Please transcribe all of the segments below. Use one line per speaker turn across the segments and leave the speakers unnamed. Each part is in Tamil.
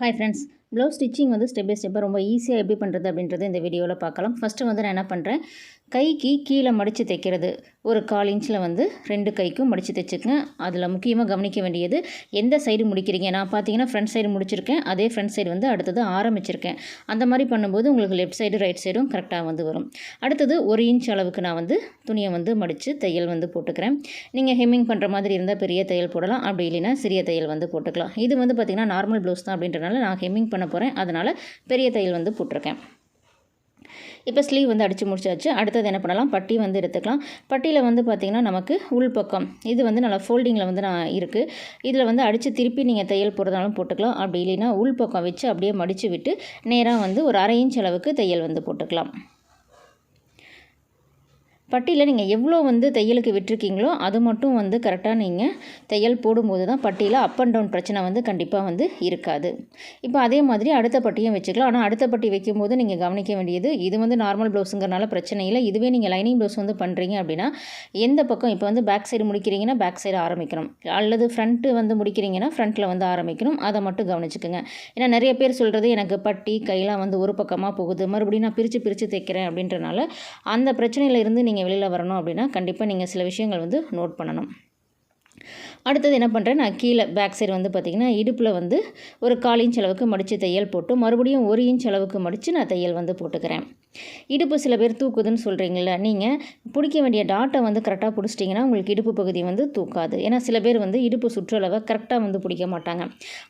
ஹாய் ஃப்ரெண்ட்ஸ் ப்ளவுஸ் ஸ்டிச்சிங் வந்து ஸ்டெப் பை ஸ்டெப்பாக ரொம்ப ஈஸியாக எப்படி பண்ணுறது அப்படின்றது இந்த வீடியோவில் பார்க்கலாம். ஃபஸ்ட்டு வந்து நான் என்ன பண்ணுறேன் கைக்கு கீழே மடித்து தைக்கிறது. ஒரு கால் இன்ச்சில் வந்து ரெண்டு கைக்கும் மடித்து தைச்சிக்கங்க. அதில் முக்கியமாக கவனிக்க வேண்டியது எந்த சைடு முடிக்கிறீங்க? நான் பார்த்தீங்கன்னா ஃப்ரண்ட் சைடு முடிச்சிருக்கேன். அதே ஃப்ரண்ட் சைடு வந்து அடுத்தது ஆரம்பிச்சிருக்கேன். அந்த மாதிரி பண்ணும்போது உங்களுக்கு லெஃப்ட் சைடு ரைட் சைடும் கரெக்டாக வந்து வரும். அடுத்தது ஒரு இன்ச் அளவுக்கு நான் வந்து துணியை வந்து மடித்து தையல் வந்து போட்டுக்கிறேன். நீங்கள் ஹெம்மிங் பண்ணுற மாதிரி இருந்தால் பெரிய தையல் போடலாம். அப்படி இல்லைன்னா சிறிய தையல் வந்து போட்டுக்கலாம். இது வந்து பார்த்திங்கன்னா நார்மல் ப்ளவுஸ் தான் அப்படின்றனால நான் ஹெம்மிங் பண்ண போகிறேன் அதனால் பெரிய தையல் வந்து போட்டிருக்கேன். இப்போ ஸ்லீவ் வந்து அடித்து முடிச்சாச்சு. அடுத்தது என்ன பண்ணலாம்? பட்டி வந்து எடுத்துக்கலாம். பட்டியில் வந்து பார்த்திங்கன்னா நமக்கு உள்பக்கம் இது வந்து நல்லா ஃபோல்டிங்கில் வந்து நான் இருக்குது இதில் வந்து அடித்து திருப்பி நீங்கள் தையல் போடுறதாலும் போட்டுக்கலாம். அப்படி இல்லைன்னா உள்பக்கம் வச்சு அப்படியே மடித்து விட்டு நேராக வந்து ஒரு அரை இன்ச் அளவுக்கு தையல் வந்து போட்டுக்கலாம். பட்டியில் நீங்கள் எவ்வளோ வந்து தையலுக்கு விட்டுருக்கீங்களோ அது மட்டும் வந்து கரெக்டாக நீங்கள் தையல் போடும்போது தான் பட்டியில் அப் அண்ட் டவுன் பிரச்சனை வந்து கண்டிப்பாக வந்து இருக்காது. இப்போ அதே மாதிரி அடுத்த பட்டியும் வச்சுக்கலாம். ஆனால் அடுத்த பட்டி வைக்கும்போது நீங்கள் கவனிக்க வேண்டியது இது வந்து நார்மல் ப்ளவுஸுங்கிறனால பிரச்சனை இல்லை. இதுவே நீங்கள் லைனிங் ப்ளவுஸ் வந்து பண்ணுறீங்க அப்படின்னா எந்த பக்கம் இப்போ வந்து பேக் சைடு முடிக்கிறீங்கன்னா பேக் சைடு ஆரம்பிக்கணும். அல்லது ஃப்ரண்ட்டு வந்து முடிக்கிறீங்கன்னா ஃப்ரண்ட்டில் வந்து ஆரம்பிக்கணும். அதை மட்டும் கவனிச்சுக்கோங்க. ஏன்னா நிறைய பேர் சொல்கிறது எனக்கு பட்டி கையெல்லாம் வந்து ஒரு பக்கமாக போகுது. மறுபடியும் நான் பிரித்து பிரித்து தைக்கிறேன் அப்படின்றனால அந்த பிரச்சனையில் இருந்து நீங்கள் வெளியில் வரணும் அப்படின்னா கண்டிப்பாக நீங்கள் சில விஷயங்கள் வந்து நோட் பண்ணணும். அடுத்தது என்ன பண்ணுறேன் நான் கீழே பேக் சைடு வந்து பார்த்திங்கன்னா இடுப்பில் வந்து ஒரு கால் இன்ச் அளவுக்கு மடித்து தையல் போட்டு மறுபடியும் ஒரு இன்ச் அளவுக்கு மடித்து நான் தையல் வந்து போட்டுக்கிறேன். இடுப்பு சில பேர் தூக்குதுன்னு சொல்கிறீங்கள நீங்கள் பிடிக்க வேண்டிய டாட்டை வந்து கரெக்டாக பிடிச்சிட்டிங்கன்னா உங்களுக்கு இடுப்பு பகுதி வந்து தூக்காது. ஏன்னா சில பேர் வந்து இடுப்பு சுற்றளவை கரெக்டாக வந்து பிடிக்க மாட்டாங்க.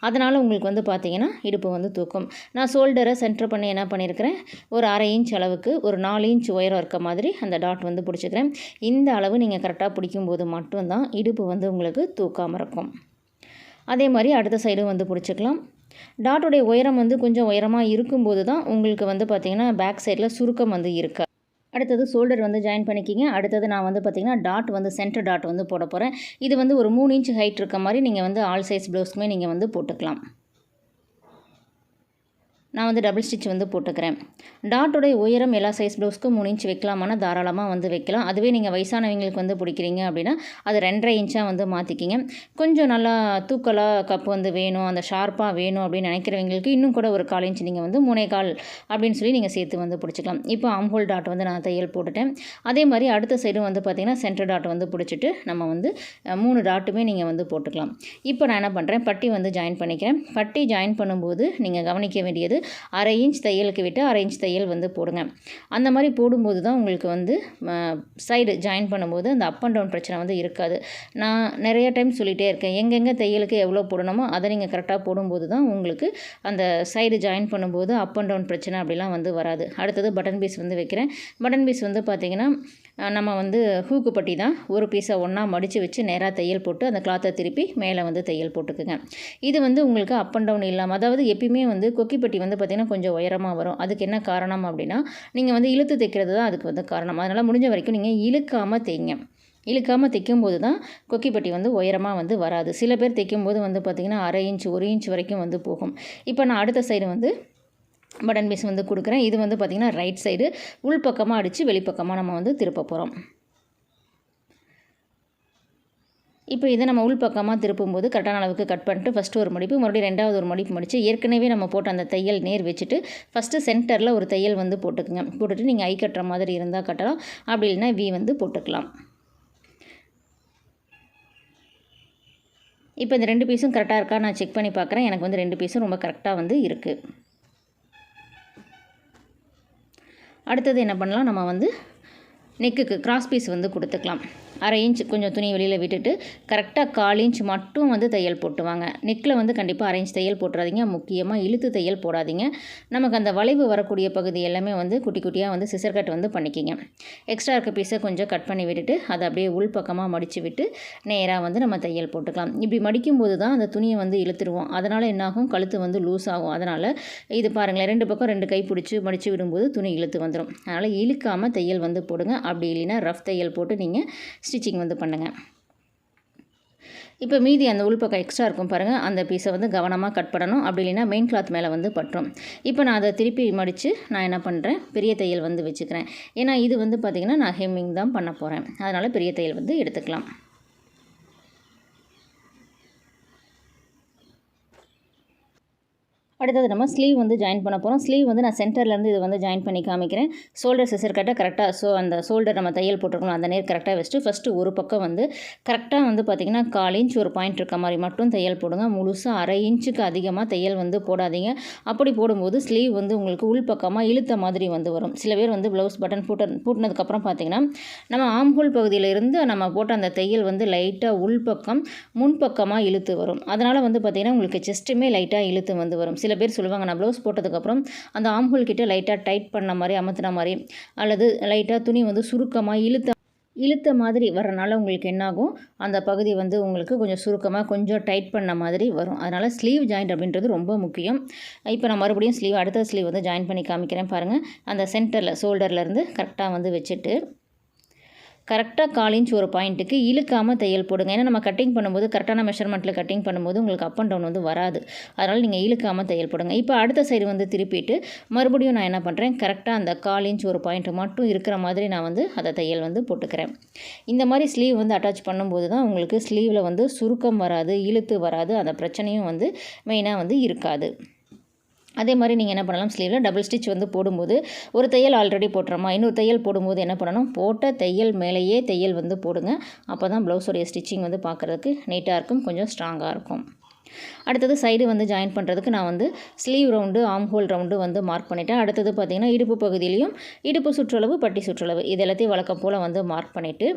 அதனால் உங்களுக்கு வந்து பார்த்திங்கன்னா இடுப்பு வந்து தூக்கும். நான் ஷோல்டரை சென்டர் பண்ணி என்ன பண்ணியிருக்கிறேன் ஒரு அரை இன்ச் அளவுக்கு ஒரு நாலு இன்ச் உயரம் இருக்க மாதிரி அந்த டாட் வந்து பிடிச்சிக்கிறேன். இந்த அளவு நீங்கள் கரெக்டாக பிடிக்கும்போது மட்டும்தான் இடுப்பு வந்து உங்களுக்கு தூக்காமல் இருக்கும். அதே மாதிரி அடுத்த சைடும் வந்து பிடிச்சிக்கலாம். டாட்டுடைய உயரம் வந்து கொஞ்சம் உயரமாக இருக்கும்போது தான் உங்களுக்கு வந்து பார்த்திங்கன்னா பேக் சைடில் சுருக்கம் வந்து இருக்கா. அடுத்தது ஷோல்டர் வந்து ஜாயின் பண்ணிக்கிங்க. அடுத்தது நான் வந்து பார்த்திங்கன்னா டாட் வந்து சென்டர் டாட் வந்து போட போகிறேன் இது வந்து ஒரு மூணு இன்ச் ஹைட் இருக்க மாதிரி நீங்கள் வந்து ஆல் சைஸ் ப்ளவுஸ்க்குமே நீங்கள் வந்து போட்டுக்கலாம். நான் வந்து டபுள் ஸ்டிச் வந்து போட்டுக்கிறேன். டாட்டோடைய உயரம் எல்லா சைஸ் ப்ளவுஸ்க்கும் மூணு இன்ச் வைக்கலாமானா தாராளமாக வந்து வைக்கலாம். அதுவே நீங்கள் வயசானவங்களுக்கு வந்து பிடிக்கிறீங்க அப்படின்னா அது ரெண்டரை இன்ச்சாக வந்து மாற்றிக்கிங்க கொஞ்சம் நல்லா தூக்கலாக கப் வந்து வேணும் அந்த ஷார்ப்பாக வேணும் அப்படின்னு நினைக்கிறவங்களுக்கு இன்னும் கூட ஒரு கால் இன்ச் நீங்கள் வந்து மூணே கால் அப்படின்னு சொல்லி நீங்கள் சேர்த்து வந்து பிடிச்சிக்கலாம். இப்போ ஆம்ஹோல் டாட் வந்து நான் தையல் போட்டுட்டேன். அதே மாதிரி அடுத்த சைடும் வந்து பார்த்திங்கன்னா சென்டர் டாட் வந்து பிடிச்சிட்டு நம்ம வந்து மூணு டாட்டுமே நீங்கள் வந்து போட்டுக்கலாம். இப்போ நான் என்ன பண்ணுறேன் பட்டி வந்து ஜாயின் பண்ணிக்கிறேன். பட்டி ஜாயின் பண்ணும்போது நீங்கள் கவனிக்க வேண்டியது அரை இன்ச் தையலுக்கு விட்டு அரை இன்ச் தையல் வந்து போடுங்க. அந்த மாதிரி போடும்போது தான் உங்களுக்கு வந்து சைடு ஜாயின் பண்ணும்போது அந்த அப் அண்ட் டவுன் பிரச்சனை வந்து இருக்காது. நான் நிறைய டைம் சொல்லிகிட்டே இருக்கேன். எங்கெங்கே தையலுக்கு எவ்வளோ போடணுமோ அதை நீங்கள் கரெக்டாக போடும்போது தான் உங்களுக்கு அந்த சைடு ஜாயின் பண்ணும்போது அப் அண்ட் டவுன் பிரச்சனை அப்படிலாம் வந்து வராது. அடுத்தது பட்டன் பீஸ் வந்து வைக்கிறேன். பட்டன் பீஸ் வந்து பார்த்திங்கன்னா நம்ம வந்து ஹூக்கு பட்டி தான் ஒரு பீஸை ஒன்றா மடித்து வச்சு நேராக தையல் போட்டு அந்த கிளாத்தை திருப்பி மேலே வந்து தையல் போட்டுக்குங்க. இது வந்து உங்களுக்கு அப் அண்ட் டவுன் இல்லாமல் அதாவது எப்பயுமே வந்து கொக்கிப்பட்டி வந்து வந்து பார்த்திங்கன்னா கொஞ்சம் உயரமாக வரும். அதுக்கு என்ன காரணம் அப்படின்னா நீங்கள் வந்து இழுத்து தைக்கிறது தான் அதுக்கு வந்து காரணம். அதனால் முடிஞ்ச வரைக்கும் நீங்கள் இழுக்காமல் தைங்க. இழுக்காமல் தைக்கும்போது தான் கொக்கிப்பட்டி வந்து உயரமாக வந்து வராது. சில பேர் தைக்கும்போது வந்து பார்த்திங்கன்னா அரை இன்ச் ஒரு இன்ச் வரைக்கும் வந்து போகும். இப்போ நான் அடுத்த சைடு வந்து பட்டன் பீஸ் வந்து கொடுக்குறேன். இது வந்து பார்த்திங்கன்னா ரைட் சைடு உள் பக்கமாக அடித்து வெளிப்பக்கமாக நம்ம வந்து திருப்ப போகிறோம் இப்போ இதை நம்ம உள் பக்கமாக திருப்பும்போது கரெக்டான அளவுக்கு கட் பண்ணிட்டு ஃபஸ்ட்டு ஒரு மடிப்பு மறுபடியும் ரெண்டாவது ஒரு மடிப்பு மடித்து ஏற்கனவே நம்ம போட்ட அந்த தையல் நேர் வச்சுட்டு ஃபஸ்ட்டு சென்டரில் ஒரு தையல் வந்து போட்டுக்குங்க. போட்டுட்டு நீங்கள் ஐ கட்டுற மாதிரி இருந்தால் கட்டலாம். அப்படி இல்லைன்னா வி வந்து போட்டுக்கலாம். இப்போ இந்த ரெண்டு பீஸும் கரெக்டாக இருக்கா? நான் செக் பண்ணி பார்க்குறேன். எனக்கு வந்து ரெண்டு பீஸும் ரொம்ப கரெக்டாக வந்து இருக்குது அடுத்தது என்ன பண்ணலாம்? நம்ம வந்து நெக்குக்கு கிராஸ் பீஸ் வந்து கொடுத்துக்கலாம். அரை இன்ச் கொஞ்சம் துணி வெளியில் விட்டுட்டு கரெக்டாக கால் இன்ச் மட்டும் வந்து தையல் போட்டுவாங்க. நெக்கில் வந்து கண்டிப்பாக அரை இன்ச் தையல் போட்டுறாதீங்க. முக்கியமாக இழுத்து தையல் போடாதீங்க. நமக்கு அந்த வளைவு வரக்கூடிய பகுதி எல்லாமே வந்து குட்டி குட்டியாக வந்து சிசர் கட் வந்து பண்ணிக்கிங்க. எக்ஸ்ட்ரா இருக்க பீஸை கொஞ்சம் கட் பண்ணி விட்டுட்டு அதை அப்படியே உள் பக்கமாக மடித்து விட்டு நேராக வந்து நம்ம தையல் போட்டுக்கலாம். இப்படி மடிக்கும்போது தான் அந்த துணியை வந்து இழுத்துருவோம். அதனால் என்னாகும் கழுத்து வந்து லூஸ் ஆகும். அதனால் இது பாருங்களேன். ரெண்டு பக்கம் ரெண்டு கை பிடிச்சி மடித்து விடும்போது துணி இழுத்து வந்துடும் அதனால் இழுக்காமல் தையல் வந்து போடுங்க. அப்படி இல்லைன்னா ரஃப் தையல் போட்டு நீங்கள் ஸ்டிச்சிங் வந்து பண்ணுங்கள் இப்போ மீதி அந்த உள்பக்கம் எக்ஸ்ட்ரா இருக்கும் பாருங்கள் அந்த பீஸை வந்து கவனமாக கட் பண்ணணும். அப்படி இல்லைன்னா மெயின் கிளாத் மேலே வந்து பட்டுரும். இப்போ நான் அதை திருப்பி மடித்து நான் என்ன பண்ணுறேன் பெரிய தையல் வந்து வச்சுக்கிறேன். ஏன்னா இது வந்து பார்த்திங்கன்னா நான் ஹெம்மிங் தான் பண்ண போகிறேன் அதனால் பெரிய தையல் வந்து எடுத்துக்கலாம். அடுத்தது நம்ம ஸ்லீவ் வந்து ஜாயின் பண்ண போகிறோம் ஸ்லீவ் வந்து நான் சென்டர்லேருந்து இது வந்து ஜாயின் பண்ணி காமிக்கிறேன். ஷோல்டர் சிசர் கரெக்டாக கரெக்டாக ஸோ அந்த ஷோல்டர் நம்ம தையல் போட்டிருக்கணும் அந்த நேர் கரெக்டாக வச்சுட்டு ஃபஸ்ட்டு ஒரு பக்கம் வந்து கரெக்டாக வந்து பார்த்திங்கன்னா கால் இன்ச் ஒரு பாயிண்ட் இருக்க மாதிரி மட்டும் தையல் போடுங்க. முழுசாக அரை இன்ச்சுக்கு அதிகமாக தையல் வந்து போடாதீங்க. அப்படி போடும்போது ஸ்லீவ் வந்து உங்களுக்கு உள் பக்கமாக இழுத்த மாதிரி வந்து வரும். சில பேர் வந்து ப்ளவுஸ் பட்டன் போட்ட பூட்டினதுக்கப்புறம் பார்த்திங்கன்னா நம்ம ஆம்ஹோல் பகுதியிலிருந்து நம்ம போட்ட அந்த தையல் வந்து லைட்டாக உள்பக்கம் முன்பக்கமாக இழுத்து வரும். அதனால் வந்து பார்த்திங்கன்னா உங்களுக்கு செஸ்ட்டுமே லைட்டாக இழுத்து வந்து வரும். சில சில பேர் சொல்லுவாங்க நான் ப்ளவுஸ் போட்டதுக்கப்புறம் அந்த ஆம்ஹோல் கிட்டே லைட்டாக டைட் பண்ண மாதிரி அமர்த்தின மாதிரி அல்லது லைட்டாக துணி வந்து சுருக்கமாக இழுத்த இழுத்த மாதிரி வரனால உங்களுக்கு என்னாகும்? அந்த பகுதி வந்து உங்களுக்கு கொஞ்சம் சுருக்கமாக கொஞ்சம் டைட் பண்ண மாதிரி வரும். அதனால் ஸ்லீவ் ஜாயிண்ட் அப்படின்றது ரொம்ப முக்கியம். இப்போ நான் மறுபடியும் ஸ்லீவ் அடுத்த ஸ்லீவ் வந்து ஜாயின் பண்ணி காமிக்கிறேன் பாருங்கள் அந்த சென்டரில் ஷோல்டர்லேருந்து கரெக்டாக வந்து வச்சுட்டு கரெக்டாக கால் இன்ச் ஒரு பாயிண்ட்டுக்கு இழுக்காமல் தையல் போடுங்க. ஏன்னா நம்ம கட்டிங் பண்ணும்போது கரெக்டான மெஷர்மெண்ட்டில் கட்டிங் பண்ணும்போது உங்களுக்கு அப் அண்ட் டவுன் வந்து வராது. அதனால் நீங்கள் இழுக்காமல் தையல் போடுங்க. இப்போ அடுத்த சைடு வந்து திருப்பிட்டு மறுபடியும் நான் என்ன பண்ணுறேன் கரெக்டாக அந்த கால் இன்ச் ஒரு பாயிண்ட் மட்டும் இருக்கிற மாதிரி நான் வந்து அதை தையல் வந்து போட்டுக்கிறேன். இந்த மாதிரி ஸ்லீவ் வந்து அட்டாச் பண்ணும்போது தான் உங்களுக்கு ஸ்லீவில் வந்து சுருக்கம் வராது இழுத்து வராது அந்த பிரச்சனையும் வந்து மெயினாக வந்து இருக்காது. அதே மாதிரி நீங்கள் என்ன பண்ணலாம் ஸ்லீவில் டபுள் ஸ்டிச் வந்து போடும்போது ஒரு தையல் ஆல்ரெடி போட்டுறோமா? இன்னொரு தையல் போடும்போது என்ன பண்ணணும்? போட்ட தையல் மேலேயே தையல் வந்து போடுங்க. அப்போ தான் ப்ளவுஸோடைய ஸ்டிச்சிங் வந்து பார்க்குறதுக்கு நீட்டாக இருக்கும் கொஞ்சம் ஸ்ட்ராங்காக இருக்கும். அடுத்தது சைடு வந்து ஜாயின் பண்ணுறதுக்கு நான் வந்து sleeve round arm hole round வந்து மார்க் பண்ணிவிட்டேன் அடுத்தது பார்த்திங்கன்னா இடுப்பு பகுதியிலையும் இடுப்பு சுற்றளவு பட்டி சுற்றளவு இது எல்லாத்தையும் வழக்கம் போல் வந்து மார்க் பண்ணிவிட்டு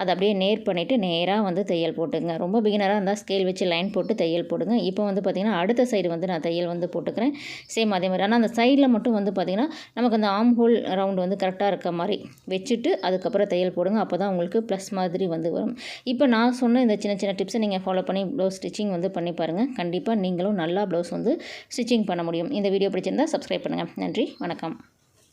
அதை அப்படியே நேர் பண்ணிவிட்டு நேராக வந்து தையல் போட்டுங்க ரொம்ப பிகினராக இருந்தால் ஸ்கேல் வச்சு லைன் போட்டு தையல் போடுங்க. இப்போ வந்து பார்த்திங்கன்னா அடுத்த சைடு வந்து நான் தையல் வந்து போட்டுக்கிறேன். சேம் அதே மாதிரி. ஆனால் அந்த சைடில் மட்டும் வந்து பார்த்திங்கன்னா நமக்கு அந்த ஆம் ஹோல் ரவுண்டு வந்து கரெக்டாக இருக்க மாதிரி வச்சுட்டு அதுக்கப்புறம் தையல் போடுங்க. அப்போ தான் உங்களுக்கு ப்ளஸ் மாதிரி வந்து வரும். இப்போ நான் சொன்ன இந்த சின்ன சின்ன டிப்ஸை நீங்கள் ஃபாலோ பண்ணி ப்ளவுஸ் ஸ்டிச்சிங் வந்து பண்ணி பாருங்கள் பாருங்கள் கண்டிப்பாக நீங்களும் நல்லா ப்ளவுஸ் வந்து ஸ்டிச்சிங் பண்ண முடியும். இந்த வீடியோ பிடிச்சிருந்தால் சப்ஸ்கிரைப் பண்ணுங்கள் நன்றி. வணக்கம்.